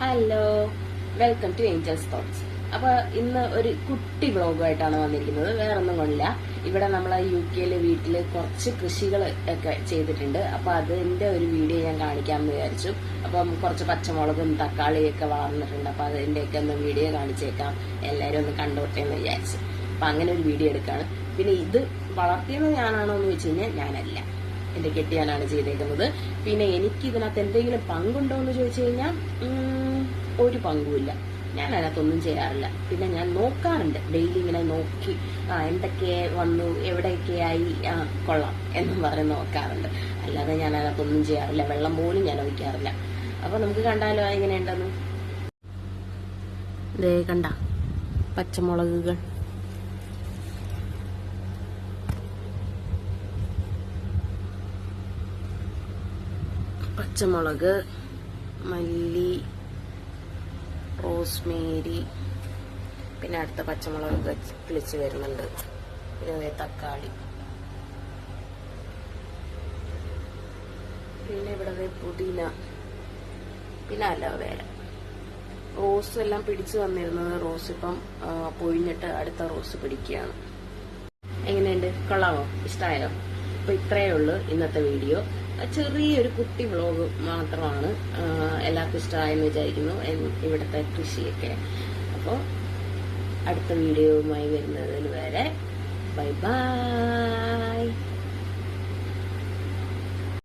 Hello welcome to angels thoughts അപ്പൊ ഇന്ന് ഒരു കുട്ടി വ്ളോഗുമായിട്ടാണ് വന്നിരിക്കുന്നത്. വേറെ ഒന്നും കൊണ്ടില്ല ഇവിടെ നമ്മൾ യു കെയിലെ വീട്ടിൽ കുറച്ച് കൃഷികൾ ഒക്കെ ചെയ്തിട്ടുണ്ട്. അപ്പൊ അതിന്റെ ഒരു വീഡിയോ ഞാൻ കാണിക്കാമെന്ന് വിചാരിച്ചു. അപ്പം കുറച്ച് പച്ചമുളകും തക്കാളിയൊക്കെ വളർന്നിട്ടുണ്ട്. അപ്പൊ അതിന്റെയൊക്കെ ഒന്ന് വീഡിയോ കാണിച്ചേക്കാം. എല്ലാരും ഒന്ന് കണ്ടോട്ടെ എന്ന് വിചാരിച്ചു. അപ്പൊ അങ്ങനെ ഒരു വീഡിയോ എടുക്കാണ്. പിന്നെ ഇത് വളർത്തിയത് ഞാനാണോ എന്ന് വെച്ച് കഴിഞ്ഞാൽ ഞാനല്ല. എന്റെ കെട്ടിയാനാണ് ചെയ്തേക്കുന്നത്. പിന്നെ എനിക്ക് ഇതിനകത്ത് എന്തെങ്കിലും പങ്കുണ്ടോ എന്ന് ചോദിച്ചു കഴിഞ്ഞാൽ ഒരു പങ്കുമില്ല. ഞാൻ അതിനകത്തൊന്നും ചെയ്യാറില്ല പിന്നെ ഞാൻ നോക്കാറുണ്ട്. ഡെയിലി ഇങ്ങനെ നോക്കി ആ എന്തൊക്കെ വന്നു എവിടെയൊക്കെയായി ആ കൊള്ളാം എന്നും പറഞ്ഞ് നോക്കാറുണ്ട്. അല്ലാതെ ഞാൻ അതിനകത്തൊന്നും ചെയ്യാറില്ല വെള്ളം പോലും ഞാൻ ഒഴിക്കാറില്ല. അപ്പൊ നമുക്ക് കണ്ടാലോ എങ്ങനെയുണ്ടെന്ന്? കണ്ട. പച്ചമുളകുകൾ. പച്ചമുളക് മല്ലി റോസ്മേരി പിന്നെ അടുത്ത പച്ചമുളക് കിളിച്ച് വരുന്നുണ്ട്. പിന്നെ തക്കാളി. പിന്നെ ഇവിടെ പുതിന. പിന്നെ അലോവേര. റോസ് എല്ലാം പിടിച്ചു വന്നിരുന്നത് റോസ് ഇപ്പം പൊഴിഞ്ഞിട്ട് അടുത്ത റോസ് പിടിക്കുകയാണ്. എങ്ങനെയുണ്ട്? കൊള്ളാമോ? ഇഷ്ടമായോ അപ്പൊ ഇത്രയേ ഉള്ളൂ ഇന്നത്തെ വീഡിയോ. ചെറിയൊരു കുട്ടി വ്ളോഗ് മാത്രമാണ് എല്ലാവർക്കും ഇഷ്ടമായെന്ന് വിചാരിക്കുന്നു ഇവിടുത്തെ കൃഷിയൊക്കെ. അപ്പോൾ അടുത്ത വീഡിയോയുമായി വരുന്നതിന് വരെ ബൈ ബൈ.